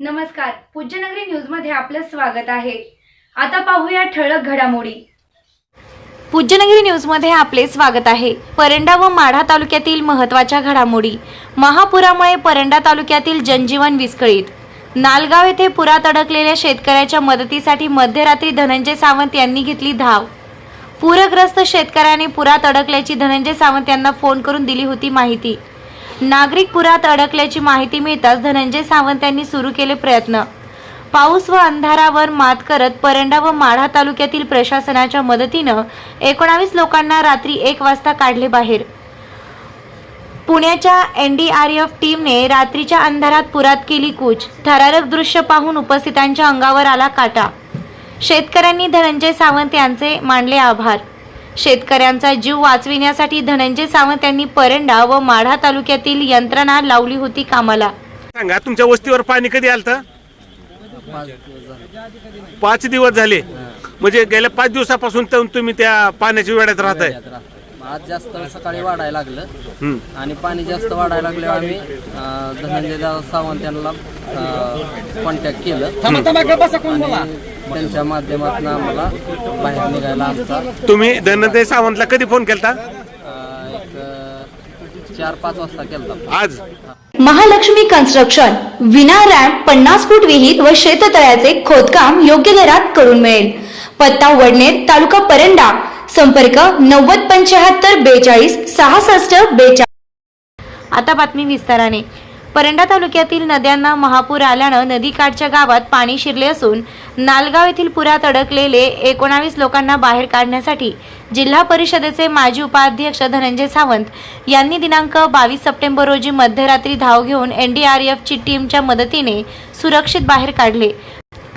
नमस्कार. पूज्यनगरी न्यूजमध्ये आपलं स्वागत आहे. आता पाहूया ठळक घडामोडी. पूज्यनगरी न्यूजमध्ये आपले स्वागत आहे. परंडा व माढा तालुक्यातील महत्त्वाच्या घडामोडी. महापुरामुळे परंडा तालुक्यातील जनजीवन विस्कळीत. नालगाव येथे पुरात अडकलेल्या शेतकऱ्याच्या मदतीसाठी मध्यरात्री धनंजय सावंत यांनी घेतली धाव. पूरग्रस्त शेतकऱ्याने पुरात अडकल्याची धनंजय सावंत यांना फोन करून दिली होती माहिती. नागरिक पुरात अडकल्याची माहिती मिळताच धनंजय सावंत यांनी सुरू केले प्रयत्न. पाऊस व अंधारावर मात करत परंडा व माढा तालुक्यातील प्रशासनाच्या मदतीनं एकोणावीस लोकांना रात्री एक वाजता काढले बाहेर. पुण्याच्या एन डी आर एफ टीमने रात्रीच्या अंधारात पुरात केली कूच. थरारक दृश्य पाहून उपस्थितांच्या अंगावर आला काटा. शेतकऱ्यांनी धनंजय सावंत यांचे मानले आभार. शेतकऱ्यांचा जीव वाचविण्यासाठी धनंजय सावंत यांनी परंडा व माढा तालुक्यातील यंत्रणा लावली होती कामाला सांगा तुमच्या वस्तीवर पाणी कधी आलं पाच दिवस झाले. पाच दिवस झाले म्हणजे गेल्या पाच दिवसापासून तर तुम्ही त्या पाण्याच्या वेळात राहताय. आज जास्त सकाळी वाढायला लागलं हम्म. आणि पाणी जास्त वाढायला लागल्यावर आम्ही अं, धनंजयदादा सावंत यांना कॉन्टॅक्ट केलं आणि त्यांच्या माध्यमातून आम्हाला बाहेर निघायला आमचा तुम्ही धनंजय सावंतला कधी फोन केलता? अं, एक अं, चार पाच वाजता केला आज? महालक्ष्मी कन्स्ट्रक्शन विना रॅम्प पन्नास फूट विहीर व शेततळ्याचे खोदकाम योग्य दरात करून मिळेल. पत्ता वडनेर तालुका परंडा. संपर्क नव्वद पंच्याहत्तर बेचाळीस सहासष्ट बेचाळीस. आता बातमी विस्ताराने. परंडा तालुक्यातील नद्यांना महापूर आल्यानं नदीकाठच्या गावात पाणी शिरले असून नालगाव येथील पुरात अडकलेले एकोणावीस लोकांना बाहेर काढण्यासाठी जिल्हा परिषदेचे माजी उपाध्यक्ष धनंजय सावंत यांनी दिनांक बावीस सप्टेंबर रोजी मध्यरात्री धाव घेऊन एनडीआरएफची टीमच्या मदतीने सुरक्षित बाहेर काढले.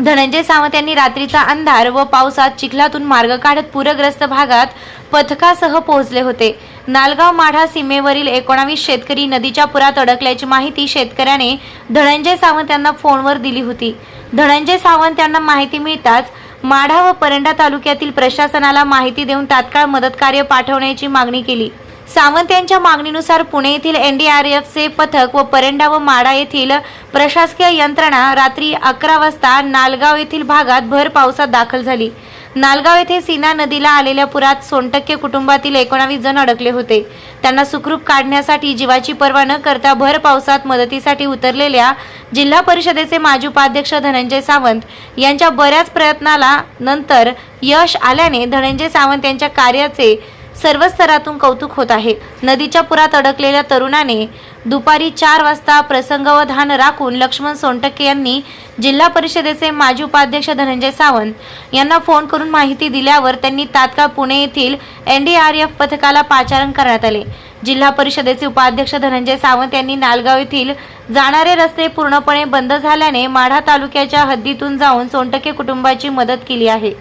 धनंजय सावंत यांनी रात्रीचा अंधार व पावसात चिखलातून मार्ग काढत पूरग्रस्त भागात पथकासह पोहोचले होते. नालगाव माढा सीमेवरील एकोणावीस शेतकरी नदीच्या पुरात अडकल्याची माहिती शेतकऱ्याने धनंजय सावंत यांना फोनवर दिली होती. धनंजय सावंत यांना माहिती मिळताच माढा व परंडा तालुक्यातील प्रशासनाला माहिती देऊन तात्काळ मदत कार्य पाठवण्याची मागणी केली. सावंत यांच्या मागणीनुसार पुणे येथील एनडीआरएफचे पथक व परंडा व माडा येथील प्रशासकीय यंत्रणा रात्री अकरा वाजता नालगाव येथील भागात भर पावसात दाखल झाली. नालगाव येथे सीना नदीला आलेल्या पुरात सोनटक्के कुटुंबातील एकोणावीस जण अडकले होते. त्यांना सुखरूप काढण्यासाठी जीवाची पर्वा न करता भर पावसात मदतीसाठी उतरलेल्या जिल्हा परिषदेचे माजी उपाध्यक्ष धनंजय सावंत यांच्या बऱ्याच प्रयत्नाला नंतर यश आल्याने धनंजय सावंत यांच्या कार्याचे सर्व स्तरातून कौतुक होत आहे. नदीच्या पुरात अडकलेल्या तरुणाने दुपारी चार वाजता प्रसंगवधान राखून लक्ष्मण सोनटक्के यांनी जिल्हा परिषदेचे माजी उपाध्यक्ष धनंजय सावंत यांना फोन करून माहिती दिल्यावर त्यांनी तात्काळ पुणे येथील एनडीआरएफ पथकाला पाचारण करण्यात आले. जिल्हा परिषदेचे उपाध्यक्ष धनंजय सावंत यांनी नालगाव येथील जाणारे रस्ते पूर्णपणे बंद झाल्याने माढा तालुक्याच्या हद्दीतून जाऊन सोनटक्के कुटुंबाची मदत केली आहे.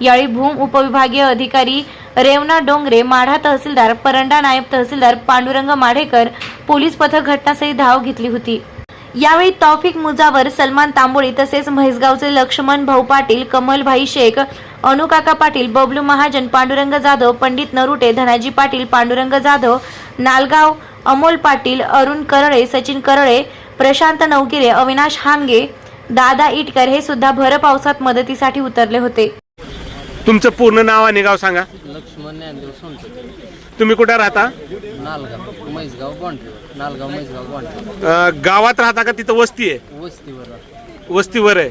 यावेळी भूम उपविभागीय अधिकारी रेवना डोंगरे माढा तहसीलदार परंडा नायब तहसीलदार पांडुरंग माढेकर पोलीस पथक घटनास्थळी धाव घेतली होती. यावेळी तौफिक मुजावर सलमान तांबोळी तसेच म्हैसगावचे लक्ष्मण भाऊ पाटील कमलभाई शेख अनुकाका पाटील बबलू महाजन पांडुरंग जाधव पंडित नरुटे धनाजी पाटील पांडुरंग जाधव नालगाव अमोल पाटील अरुण करळे सचिन करळे प्रशांत नवगिरे अविनाश हांगे दादा इटकर हे सुद्धा भर पावसात मदतीसाठी उतरले होते. तुमचं पूर्ण नाव आणि गाव सांगा. लक्ष्मण ज्ञानदेव सोनटके तुम्ही कुठे राहता? नालगाव म्हैसगाव बॉन्ड्री नालगाव म्हैसगाव बॉन्ड्री अं, गावात राहता का तिथं वस्ती आहे? वस्तीवर राहतो. वस्तीवर आहे.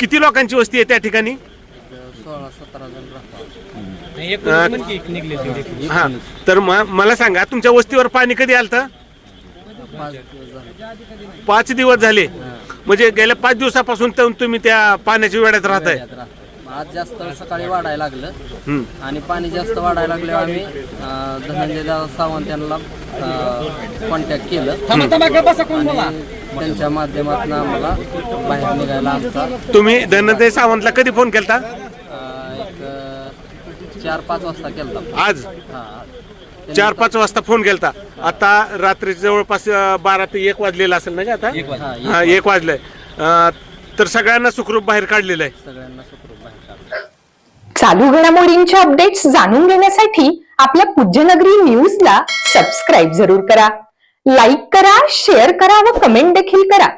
किती लोकांची वस्ती आहे त्या ठिकाणी? सोळा सतरा जण हा. तर म- मला सांगा तुमच्या वस्तीवर पाणी कधी आलं पाच दिवस झाले. पाच दिवस झाले. म्हणजे गेल्या पाच दिवसापासून तर तुम्ही त्या पाण्याच्या वेळात राहताय. आज जास्त सकाळी वाढायला लागलं. आणि पाणी जास्त वाढायला लागल्यावर आम्ही अं, धनंजयदादा सावंत यांना कॉन्टॅक्ट केलं. आणि त्यांच्या माध्यमातून आम्हाला बाहेर निघायला आमचा तुम्ही धनंजय सावंतला कधी फोन केलता? अं, एक अं, चार पाच वाजता केला आज? चार पाच वाजता फोन केलता. आता रात्री जवळपास अं, बारा ते एक वाजलेला असेल ना का आता? हा, एक हा एक वाजलंय. अं, तर सगळ्यांना सुखरूप बाहेर काढलेलं आहे. सगळ्यांना. चालू घडामोडींचे अपडेट्स जाणून घेण्यासाठी आपल्या पूज्यनगरी न्यूजला सबस्क्राईब जरूर करा. लाईक करा शेअर करा व कमेंट देखील करा.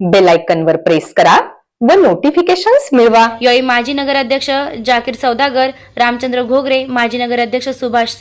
बेल वर प्रेस करा व नोटिफिकेशन्स मिळवा. यावेळी माजी नगराध्यक्ष जाकीर सौदागर रामचंद्र घोगरे माजी नगराध्यक्ष सुभाष